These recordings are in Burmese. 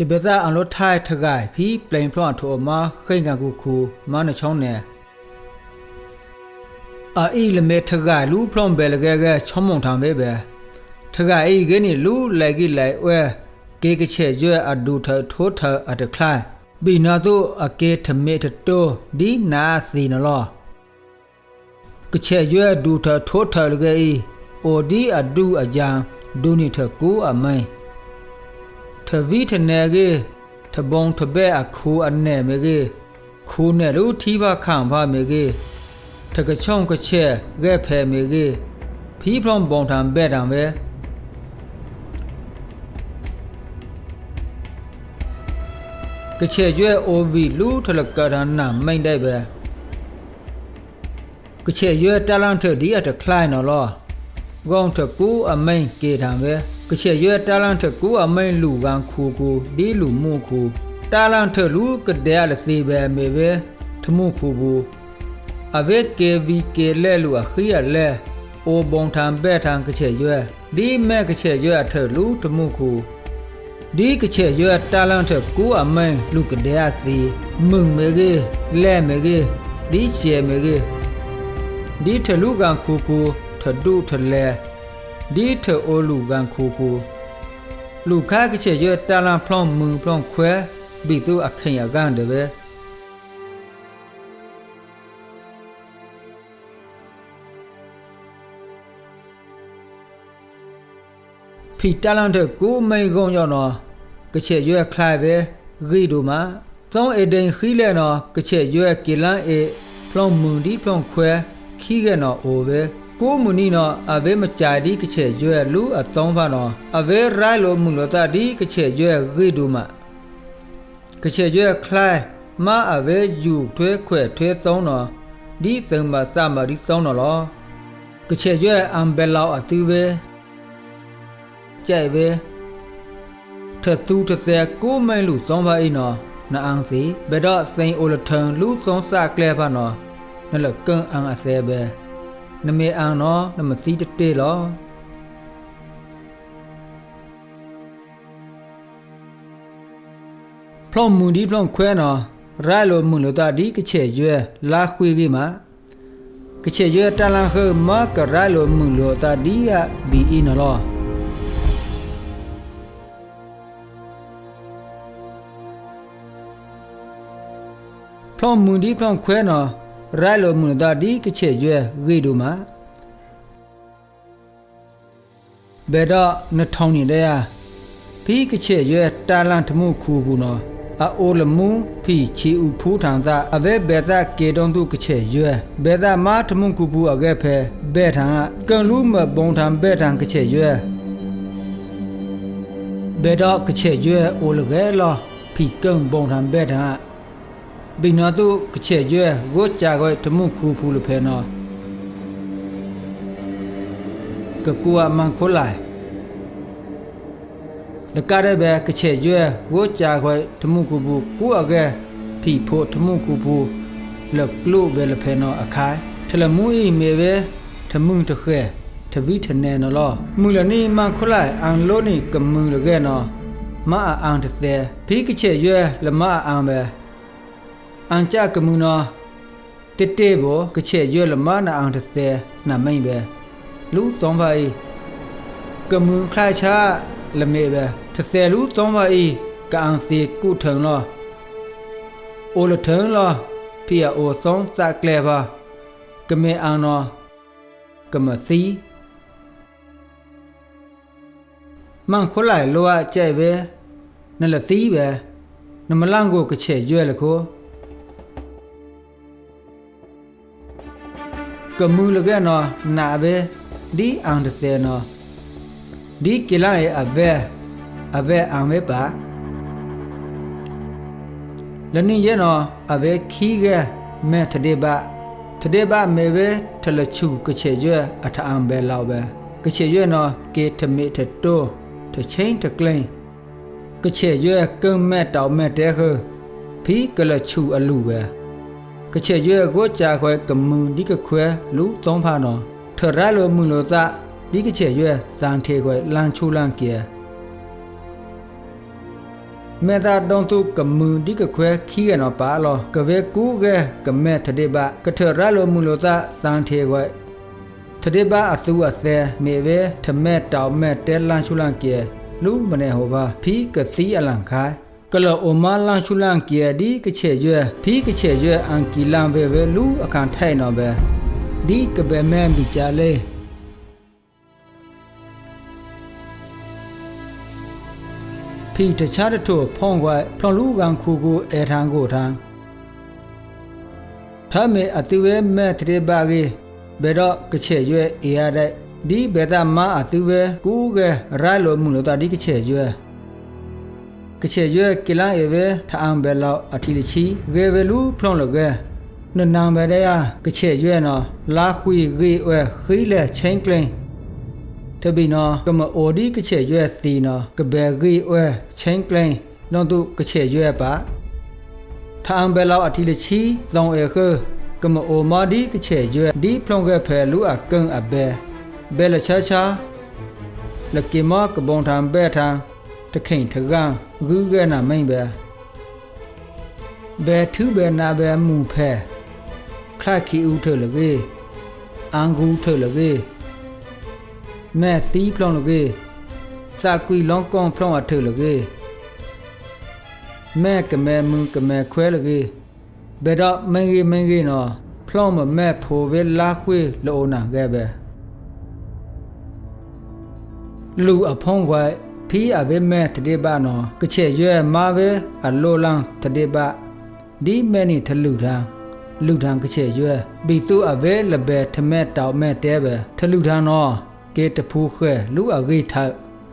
จิเบซาอันรถท้ายทะกายพี่เปลงพร้อมโทมาเข่งกันกูคูมาในช่องเนี่ยအာအီလမေထကလူဖလွန်ဘဲလကဲကချောမုံထံပဲပဲထကအေးကင်းလူလိုက်ကြီးလိုက်ဝဲကေကချေကျွဲအဒူထထိုးထအတခလိုင်းဘီနာတို့အကေထမေတတိုဒီနာစီနလောကချေကျွဲဒူထထိုးထလကဲအေအိုဒီအဒူအကြံဒူနီထကူအမိုင်း ထဗီထနေကေထဘုံထဘဲအခုအနေမေကေခူနဲ့လူထီပါခံပါမေကေတကချုံကချက်ရဲဖဲမီကြီးဖီးဖလွန်ပုံထံပဲ့တံပဲကချက်ကျွဲ OV လူထလကရနာမိန်တဲ့ပဲကချက်ရွဲတလန်ထဒီအတခလိုင်းနော်လောဂုံထကူအမိန်ကေထံပဲ ကချက်ရွဲတလန်ထကူအမိန်လူကန်ခူကူဒီလူမှုခူတလန်ထလူကတဲ့လစီပဲမေပဲထမှုခူဘူး avec kvk လဲလူအခီရလဲအိုဘုံထံပဲ့ထံကချက်ရွဲဒီမဲ့ကချက်ရွဲထလူတမှုခုဒီကချက်ရွဲတာလန်ထကူအမင်းလူကတဲ့စီမုံမေကေလဲမေကေဒီချေမေကေဒီထလူကန်ခုခုထဒုထလဲ ဒီထအိုလူကန်ခုခုလူခါကချက်ရွဲတာလန်ဖလွန်မုံဖလွန်ခွဲဘီသူအခင်ရကန်တယ်ပဲဖီတလန်တဲ့ကိုမိန်ကုန်းကြောင့်တော့ကချက်ရွက်ခလိုက်ပဲဂီဒူမှာသုံးအဒင်ခီလဲတော့ကချက်ရွက်ကီလန်အေဖလောင်မွန်ဒီဖလောင်ခွဲခီးကနော်အိုပဲ ကိုမူနီနော်အဘဲမကြဒီကချက်ရွက်လူအသုံးပါနော်အဘဲရိုင်လိုမူလို့တာဒီကချက်ရွက်ဂီဒူမှာကချက်ရွက်ခလိုက်မအဘဲယူထွဲခွဲထွဲသုံးတော့ဒီသုံးမစမဒီသုံးတော့လောကချက်ရွက်အမ်ဘဲလောက်အတူပဲကြိုက်ပဲထသူတသဲကိုမိုင်းလူစောင်းပါအိနော်နအောင်စီဘယ်တော့စိန်အိုလထန်လူစောင်းစကလဲပါနော်နလကန်အန်အစဲပဲ နမေအောင်နော်နမစီတတေလောဖလောင်မွန်ဒီဖလောင်ခွဲနော်ရိုင်လိုမွန်လိုတာဒီကချေရွဲလာခွေကြီးမှာကချေရွဲတလန်ခမကရိုင်လိုမွန်လိုတာဒီယဘီအင်းနော်ဖလောင်မွန်ဒီဖလောင်ခွဲနော် ရိုင်လိုမွန်တာဒီကချေရွဲဂေဒူမှာဘယ်တော့နှထောင်းနေလဲဖီးကချေရွဲတာလန်ထမှုခူဘူးနော်အအိုလမူဖီချီဥဖူးထန်သာအဘဲဘေသာကေတုံတုကချေရွဲဘေသာမာထမှုကူဘူးအကဲဖဲဘဲထန်ကကန်လူမဘုံထန်ဘဲထန်ကချေရွဲဘေတော့ကချေရွဲအိုလကဲလောဖီကန်ဘုံထန်ဘဲထန် ဘိနာတုကချေရွဲဝတ်ကြခွဲထမှုခူဖူးလဖဲနော်ကကူအမန်ခိုလိုက်လကရဘကချေရွဲဝကြာခွဲထမှုကူဘူးကူအကဲဖီဖို့ထမှုကူဘူးလကလုဘဲလဖဲနော်အခိုင်ထလမူဤမေပဲထမှုတခဲထဝိထနေနော်လောမူလနီမန်ခလိုက်အန်လိုနီကမှုလကဲနော်မအအန်တသေးဖီကချေရွဲလမအန်ပဲ အန်ကြကမှုနောတတဲဘောကချက်ရွလမနာအောင်တဲ့နမိန်ပဲလူသုံးပါဤကမှုခလာချလမေပဲတဲ့လူသုံးပါဤကအန်စီကုထုံလောအိုလထုံလောဖီယာအိုသုံးသကလေပါကမေအန်နောကမသီမန်ခလိုက်လောအကျဲပဲနလသီပဲနမလန့်ကိုကချက်ရွလကို ကမူလကနော်နာပဲဒီအောင်တဲ့နော်ဒီကလာရဲ့အဘဲအဘဲအောင်မဲပါလနင်းရဲ့နော်အဘဲခီးကဲမဲတဒေဘတဒေဘမဲဝဲထလချူကချေရွဲအထအံဘဲလောက်ပဲကချေရွဲနော်ကေထမေထတိုတချင်းတကလိန်ကချေရွဲကံမဲတောင်မဲတဲခဖီကလချူအလူပဲ ကချေရွဲကိုကြာခွဲကမွန်ဒီကခွဲလူသုံးဖာနော်ထရလိုမွန်လို့သာဒီကချေရွဲဇန်ထေခွဲလန်ချူလန်ကေမေတာတုံတုကမှုဒီကခွဲခီရနော်ပါလောကဝဲကူကဲကမဲတတိဘကထရလိုမူလိုတာတန်ထေခွဲတတိဘအသူအသေးနေဝဲထမဲတောင်မဲတဲလန်ရှုလန်ကေလူမနေဟောပါဖီကစီအလန်ခိုင် ကလောအမလန်ရှုလန်ကေဒီကချေရွဲဖီကချေရွဲအန်ကီလန်ဝဲဝဲလူအခန်ထိုင်နော်ပဲဒီကဘဲမဲဘီချာလေဖီတခြားတထို့ဖုံးခွဲထုံလူကန်ခုကိုအဲထန်ကိုထန်ဖမေအတူဝဲမဲတရေပါကြီးဘယ်တော့ကချေရွဲအေရတဲ့ဒီဘေတာမအတူဝဲကူကဲရိုင်လိုမှုလို့တာဒီကချေရွဲ ကချေရွဲကလန်အေဝဲထအံဘဲလောက်အထီလချီဂေဝဲလူဖုံးလကဲနနံဘဲတဲ့ကချေရွဲနော်လာခွေဂေဝဲခီလဲချင်းကလင်းတပိနော်ကမအိုဒီကချေရွဲသီနော်ကဘဲဂေဝဲချင်းကလင်းနော်သူကချေရွဲပါထအံဘဲလောက်အထီလချီသောင်းအေခကမအိုမာဒီကချေရွဲဒီဖုံးကဲဖဲလူအကန့်အဘဲဘဲလချာချာလကေမကဘုံထံဘဲထံ တခိန်ထကန်ဂူကဲနာမိန်ဘဲဘဲထုဘဲနာဘဲမူဖဲခလခီဦးထလကေအန်ဂူထလကေမဲသီးဖလောင်းလကေစာကွီလောင်းကောင်ဖလောင်းအထလကေမဲကမဲမူကမဲခွဲလကေဘဲတော့မင်းကြီးမင်းကြီးနော်ဖလောင်းမမဲဖိုဝဲလာခွေလောနာကဲပဲလူအဖုံးခွဲ ဖီအဘဲမဲတတိပနော်ကချေရွဲမာပဲအလိုလန်းတတိပဒီမဲနီထလူထန်းလူထန်းကချေရွဲဘီသူအဘဲလဘဲထမဲတောင်မဲတဲပဲထလူထန်းနော်ကေတဖူးခွဲလူအဂိထ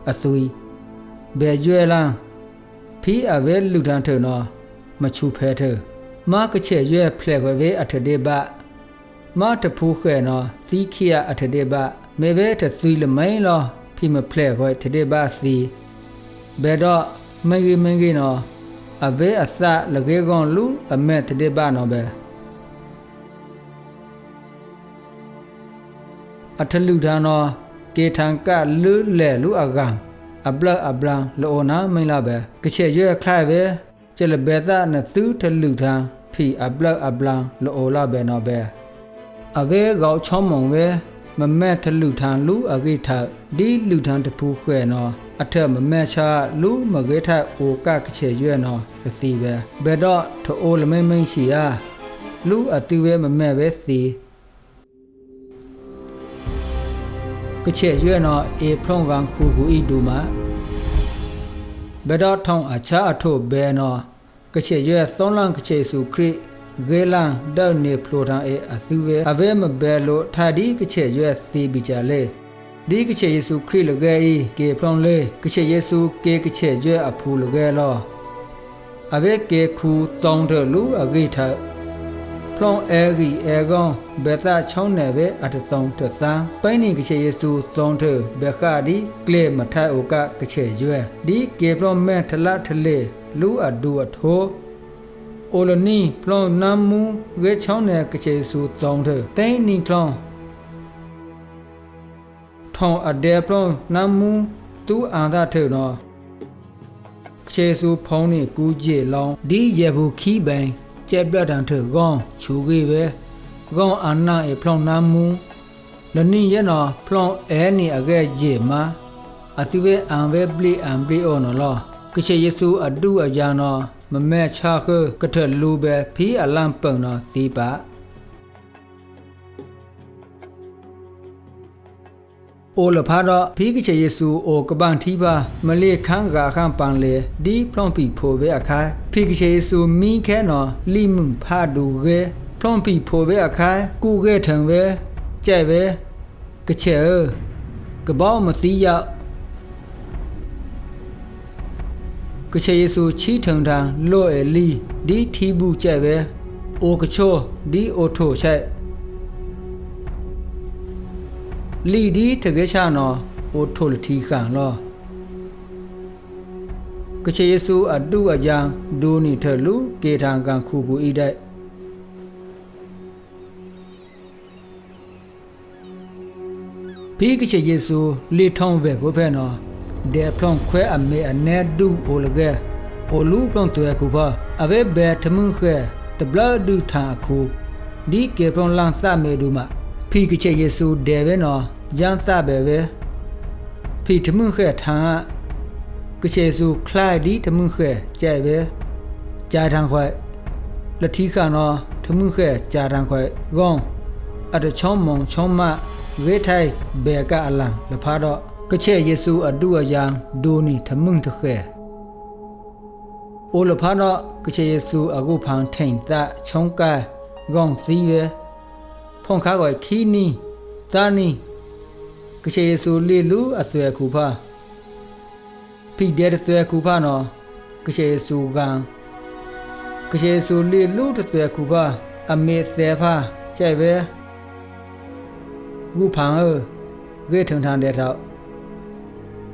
အသွီဘဲရွဲလန်းဖီအဘဲလူထန်းထနော်မချူဖဲထမာကချေရွဲဖလက်ခွဲပဲအထတိပမာတဖူးခွဲနော်သီးခိယအထတိပမေဘဲထသွီလမိန်လော ဖိမဖလက်ခွဲတတိပစီဘယ်တော့မင်းကြီးမင်းကြီးနော်အဘဲအသလကေကောင်လူအမဲတတိပနော်ပဲအထလူဒါနော်ကေထံကလူလဲလူအကန်အဘလအဘလန်လောနာမင်းလာပဲကချေရွဲခိုင်ပဲကျလဘေသနသူထလူထံဖီအဘလအဘလန်လောလာပဲနော်ပဲအဘဲကောက်ချောင်းမုံပဲ မမက်ထလူထံလူအဂိထဒီလူထံတပူခွဲနော်အထက်မမက်ချလူမဂိထအိုကကချေရွဲ့နော်သီပဲဘယ်တော့ထိုလမိမ့်မိန်ရှိယာလူအတူပဲမမက်ပဲသီကချေရွဲ့နော်အေဖုံကန်ခုခုဤဒူမှာဘယ်တော့ထောင်းအချာအထုဘဲနော်ကချေရွဲ့သုံးလန်ကချေစုခရစ် ဂေလန်ဒေါနေဖလိုတန်အေအသူဝဲအဘဲမဘဲလို့ထာဒီကချေရွက်သီပီကြလေဒီကချေယေစုခရစ်လကဲဤကေဖလွန်လေကချေယေစုကေကချေရွက်အဖူလကဲလောအဘဲကေခုတောင်းတယ်လူအဂိထဖလွန်အဲဂီအဲကောင်ဘေတာချောင်းနယ်ပဲအတသုံးတသန်းပိနေကချေယေစုသုံးထဘေခါဒီကလေမထိုက်အိုကကချေရွက်ဒီကေဖလွန်မဲထလထလေလူအဒူအထိုး အိုလနီပလွန်နမ်မူဝဲချောင်းနယ်ကချေဆူတောင်းတဲ့တိန်နီကလောင်းထောင်းအဒဲပလွန်နမ်မူသူအန်သာထဲနော်ကချေဆူဖုံးနေကူးကြည့်လောင်းဒီရေဘူးခီးပိုင်ကျက်ပြတ်တန်ထဲကောင်းချူကြီးပဲကောင်းအနာအပလွန်နမ်မူလနီရနော်ဖလွန်အဲနီအကဲကြေမာအတူပဲအန်ပဲပလီအန်ပလီအော်နော်လောကချေယေဆူအတူအရာနော် မမဲချာခကထလူပဲဖီအလန့်ပုံတော့ဒီပါအိုလဖာတော့ဖီကချေယေဆူအိုကပန်ထီပါမလေးခန်းကခန်းပန်လေဒီဖလွန်ပီဖိုပဲအခါဖီကချေယေဆူမီခဲနော်လီမှုဖာဒူဝဲဖလွန်ပီဖိုပဲအခါကူခဲထံဝဲကြဲ့ပဲကချေကဘောမသီးရောက် ကချေယေဆူချီထုံထံလော့အလီဒီထီဘူးကြဲ့ပဲအိုကချိုဒီအိုထိုချက်လီဒီတကယ်ချနော်အိုထိုလတီခံလောကချေယေဆူအတုအကြံဒိုနီထလူကေထံကန်ခုကူဤတဲ့ဘီကချေယေဆူလေထုံးဝဲကိုဖဲနော် de plon khwe a me a ne du o le ge o lu plon tu ya ku ba a be be ta mu khwe ta bla du tha ku di ke plon lan sa me du ma phi ke che yesu de be no yan sa be be phi ta mu khwe tha ke che yesu khlai di ta mu khwe che be cha thang khwe လတိခနောထမှုခဲကြာတန်ခွဲဂုံအတချုံမုံချုံမဝေထိုင်ဘေကအလံလဖာတော့ กเชเยซูอดดูอยางดูนี่ทมึงตะแคโอลพานอกเชเยซูอากูพังแทงตาชงกากองซีเวพงคากอยขีนี่ตานี่กเชเยซูลีลูอัตเวคูพาพี่เดียวอัตเวคูพาเนาะกเชเยซูกังกเชเยซูลีลูตเวคูพาอเมเสพาใช่เวกูพังเออเวทถึงทางเดีทา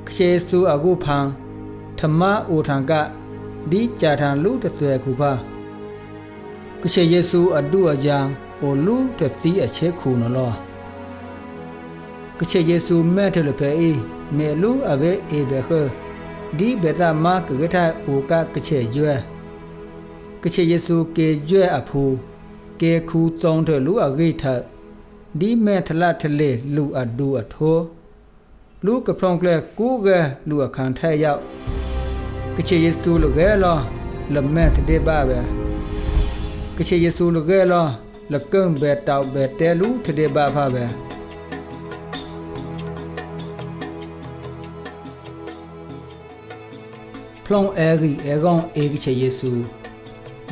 ခရေစုအကုဖံဓမ္မအိုထံကဒီကြာထံလူတသွဲခုပါကချေယေစုအတုအကြံအိုလူတတိအချေခုနလောကချေယေစုမဲ့တယ်လို့ပဲအေးမေလူအဝဲအေဘခဒီဘေတာမာကရထအိုကကချေရွဲကချေယေစုကေရွဲအဖူကေခုသုံးတယ်လူအဂိထဒီမဲ့ထလထလေလူအဒူအထော လူကဖုံကလေကူကလူအခန်ထဲရောက်ကချေယေဆူလူကဲလောလမဲတတဲ့ပါပဲကချေယေဆူလကဲလောလကံဘဲတောက်ဘဲတဲလူထတဲ့ဘာဖာပဲဖလုံအဲဂီအဲကောင်အေကချေယေဆူ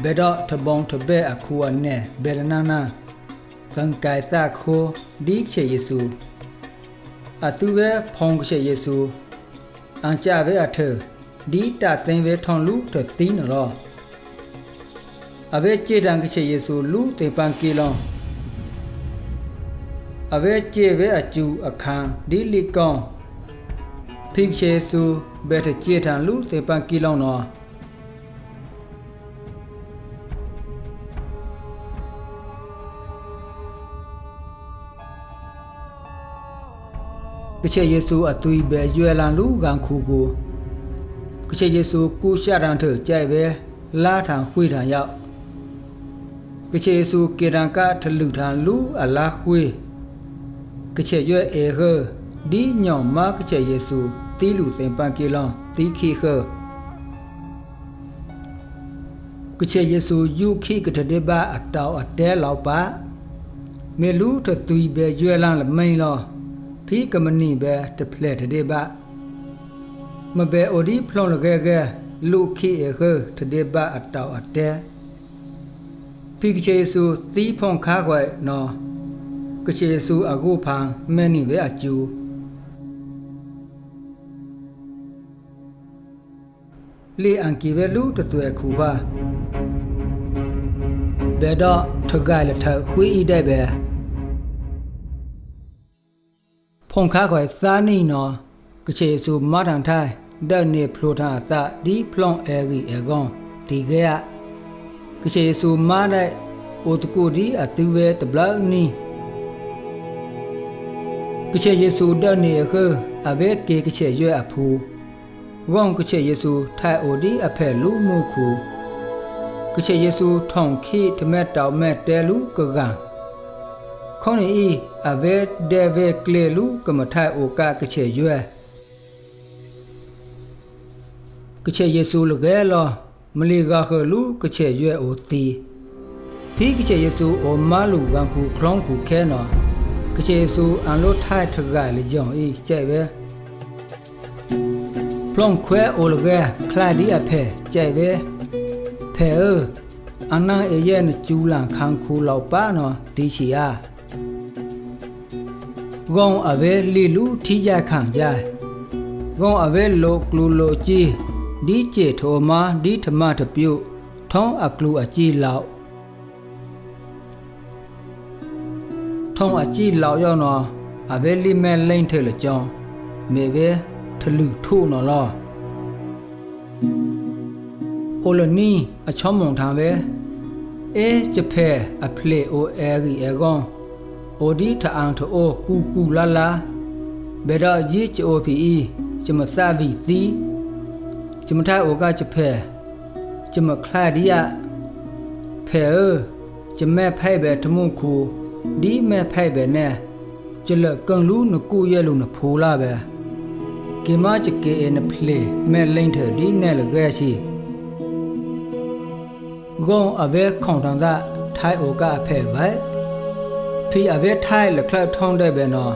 ဘဲတော့ထဘောင်းထဘဲအခုအနဲ့ဘဲလနာနာသံကိုင်သခိုဒီချေယေဆူ အသူပဲဖုံကချေယေဆူအန်ကြပဲအထဒီတာသိန်းပဲထွန်လူထသီးနော်အဘဲကြေတံကချေယေဆူလူတေပန်ကီလောင်းအဘဲကြေဘဲအကျူအခန်းဒီလီကောင်ဖိချေဆူဘဲတကြေတံလူတေပန်ကီလောင်းနော် ခွေထံရောက်ကချေဆူကေရန်ကထလူထန်လူအလာခွေကချေရွဲ့အေဟဒီညောင်မကချေယေဆူတီလူစင်ပန်ကေလောင်းတီခိခကချေယေဆူယူခိကတတေဘာအတောအတဲလောက်ပါမေလူထသွီပဲရွဲလန်းလမိန်လော ဖီကမနီပဲတဖလက်တတေဘာမဘဲအိုဒီဖလွန်လကဲကဲလူခိအေခတတေဘာအတောအတဲဖိကချေဆူသီးဖုန်ခါခွဲနော်ကချေဆူအကုဖန်မဲနိပဲအကျူလေအန်ကီပဲလူတသွဲခုပါဘယ်တော့ထဂိုင်လက်ထခွေးဤတဲ့ပဲ ဖုန်ခါခွဲစားနေနော်ကချေဆူမထန်ထိုင်ဒက်နေဖလိုထာသဒီဖလွန်အဲဂီအကောင်ဒီကဲကချေဆူမားတဲ့အိုတကိုဒီအတူဝဲတဘလနီကချေယေဆူဒနေခအဘဲကေကချေရွဲအဖူဝေါကချေယေဆူထိုင်အိုဒီအဖဲလူမှုခုကချေယေဆူထောင်ခိတမက်တောင်မက်တဲလူကကံ ခေါနေဤအဘဲဒေဝဲကလေလူကမထိုင်အိုကကချေရွဲကချေယေဆူလကဲလောမလီဂါခလူကချေရွဲအိုတီဖီကချေယေဆူအိုမာလူဝန်ခုခလောင်းခုခဲနော်ကချေယေဆူအန်လို့ထိုက်ထကလေကြောင့်အေးကျဲ့ပဲဖလောင်းခွဲအိုလကဲခလာဒီအဖဲကျဲ့ပဲဖဲအအနာအေရဲ့နကျူးလန်ခန်းခုလောက်ပါနော်ဒီချီယာ ဂုံအဝဲလီလူထီကြခံကြဂုံအဝဲလိုကလူလိုကြီးဒီကျေထောမာဒီထမတပြုတ်ထောင်းအကလူအကြီးလောက်ထောင်းအကြီးလောက်ရောက်တော့အဘဲလိမဲလိမ့်ထဲလကြောင်းမေပဲထလူထို့နော်လားအိုလနီအချောင်းမုံထံပဲအဲကျဖဲအဖလေအိုအဲရီအကောင် အိုဒီထအောင်ထိုကူကူလာလာဘေတော့ရေးချိုဖီကျမစဗီတီကျမထိုင်အိုကချဖဲကျမခလာဒီယဖဲကျမဖိုက်ပဲတမှုခုဒီမဖိုက်ပဲနဲ့ကျလကံလူနကူရဲ့လူနဖိုလာပဲကေမချကေနဖလေမဲလိန်ထဒီနဲ့လကဲရှိဂုံအဘဲခေါန်တန်တာထိုင်အိုကဖဲပဲ ဖီအဘဲထိုင်လခလထုံးတဲ့ပဲနော်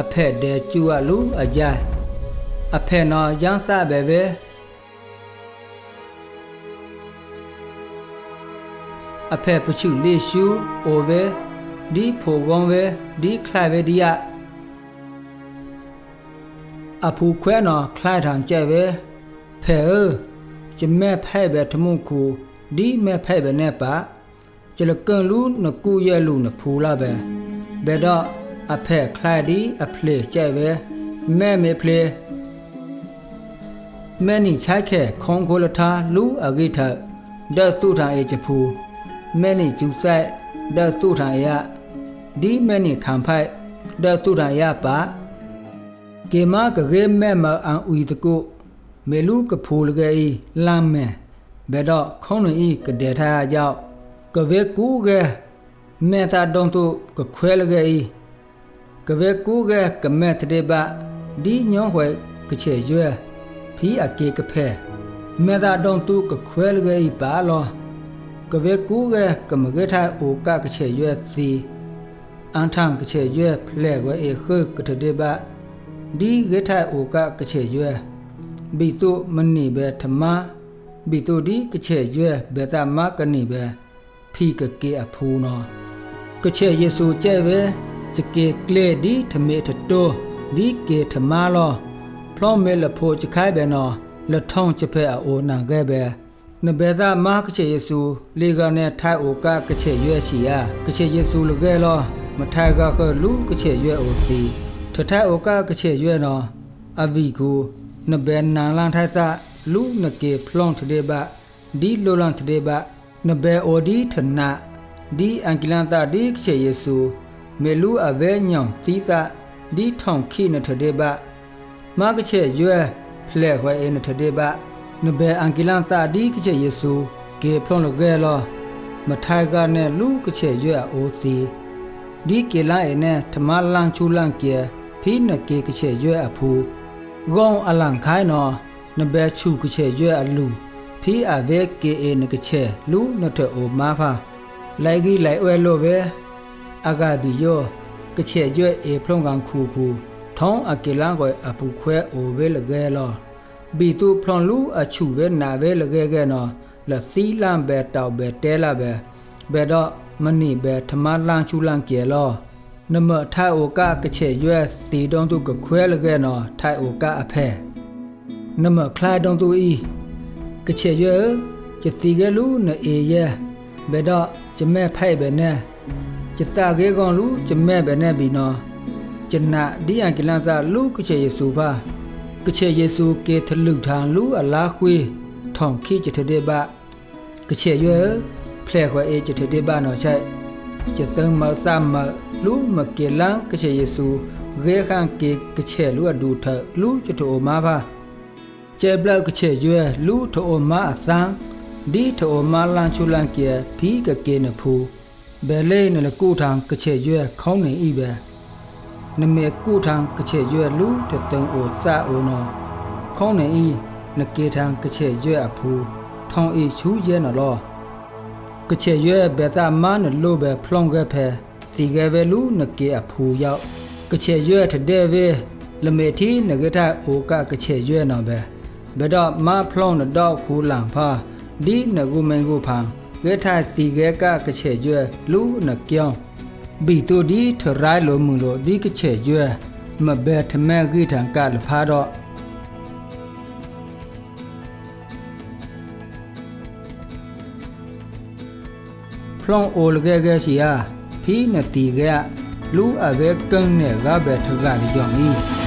အဖက်တဲ့ကျူအလူအကြိုင်အဖက်နော်ရန်စပဲပဲအဖက်ပချုလေးရှူအိုပဲဒီဖိုကွန်ပဲဒီခလိုက်ပဲဒီရအဖူခွဲနော်ခလိုက်ထံကြဲပဲဖဲကျမဲဖဲပဲထမှုခုဒီမဲဖဲပဲနဲ့ပါ ကျလကန်လူနကူရဲလူနဖူလာပဲဘယ်တော့အဖဲခလိုက်ဒီအဖလေကျဲပဲမဲမေဖလေမဲနီချိုက်ခဲခေါင်ခိုလထားလူအဂိထဒတ်သူထံအေချဖူမဲနီကျူဆိုင်ဒတ်သူထံအေယဒီမဲနီခံဖိုက်ဒတ်သူထံအေယပါကေမကရေမဲမအန်ဦးတကုမေလူကဖိုလကေဤလမ်းမဲဘယ်တော့ခေါင်းနေဤကတဲ့ထားကြောင့် ကဝဲကူကမဲတာတုံးသူကခွဲလကေဤကဝဲကူကကမဲတဲ့ဘဒီညောခွဲကချေရွဲဖီအကေကဖဲမဲတာတုံးသူကခွဲလကေဤပါလောကဝဲကူကကမကေထားအိုကကချေရွဲစီအန်ထံကချေရွဲဖလဲကွဲအေခကတဲ့ဘဒီဂေထာအိုကကချေရွဲဘီတုမနိဘေဓမ္မဘီတုဒီကချေရွဲဘေတမကနိဘေ ဖီကကေအဖူနောကချေယေဆုကျဲပဲစကေကလေဒီထမေထတောဒီကေထမလောဖလောမေလဖိုချခိုင်ဘေနောလထုံးချဖဲအိုနံခဲ့ပဲနဘေဒမာကချေယေဆုလေကနဲ့ထိုက်အိုကကချေရွဲချီယာကချေယေဆုလကဲလောမထိုက်ကခလူကချေရွဲအိုသီထထအိုကကချေရွဲနောအဗီကိုနဘဲနန်လန်ထိုက်တာလူနကေဖလောင်းထဒေဘဒီလိုလန်ထဒေဘ နဘဲအိုဒီထနာဒီအန်ကလန်တာဒီကချေယေဆုမေလူအဝဲညောင်သီးတာဒီထောင်ခိနထဒေဘမကချေရွဲဖလဲခွဲအင်းထဒေဘနဘဲအန်ကလန်တာဒီကချေယေဆုကေဖလောင်းလကဲလောမထိုက်ကနဲ့လူကချေရွဲအိုသီဒီကေလာအနဲ့ထမလန်ချူလန်ကေဖီနကေကချေရွဲအဖူဂုံအလန်ခိုင်းနော်နဘဲချူကချေရွဲအလူ ဖီအဘဲကေအေနကချေလူနထအိုမာဖာလိုက်ကြီးလိုက်ဝဲလို့ပဲအဂဘီယောကချေရွဲအေဖလုံကန်ခူခူထောင်းအကေလန်ကိုအပူခွဲအိုဝဲလကဲလောဘီတူဖလွန်လူအချူဝဲနာဝဲလကဲကဲနော်လသီလန်ဘဲတောက်ဘဲတဲလာဘဲဘဲတော့မနိဘဲထမလန်ချူလန်ကေလောနမထိုင်အိုကကချေရွဲတီတုံးသူကခွဲလကဲနော်ထိုင်အိုကအဖဲနမခလာတုံးသူဤ ကချေရွဲကျတီကလူနအေရဲဘဲတော့ကျမဲဖိုက်ပဲနဲ့ကျတာကေကောင်လူကျမဲပဲနဲ့ဘီနော်ကျနာဒီယန်ကလန်သာလူကချေယေစုဖာကချေယေစုကေထလူထန်လူအလားခွေးထောင်ခိကျတဲ့ဘကချေရွဲဖလဲခွဲအေကျတဲ့ဘနော်ချိုက်ကျသမသမလူမကေလန်ကချေယေစုရေ ခန်ကေကချေလူအဒူထလူချတိုမာဖာကျေဘလကချေရွဲလူထိုမာအသံဒီထိုမာလန်ချူလန်ကေဖီကကေနဖူဘဲလေးနလကုထံကချေရွဲခေါင်းနေဤပဲနမေကုထံကချေရွဲလူတတုံအိုစာအိုနောခေါင်းနေဤနကေထံကချေရွဲအဖူထောင်းဤချူးရဲနော်လောကချေရွဲဘဲတာမနလို့ပဲဖလောင်ကဖဲတီကဲပဲလူနကေအဖူရောက်ကချေရွဲထတဲ့ပဲလမေထီနဂထအိုကကချေရွဲနော်ပဲ ဘယ်တော့မဖလောင်တော့ခူလန်ဖာဒီနဂုမင်ကိုဖာဂေထတီကဲကကချေရွဲလူနပြောင်းဘီတိုဒီထရိုင်လိုမူလိုဒီကချေရွဲမဘဲထမဲဂိထံကလဖာတော့ဖလောင်အိုလကဲကဲစီယာဖီနတီကလူအဘဲကန်းနဲ့ကဘဲထကလီယောင်ဤ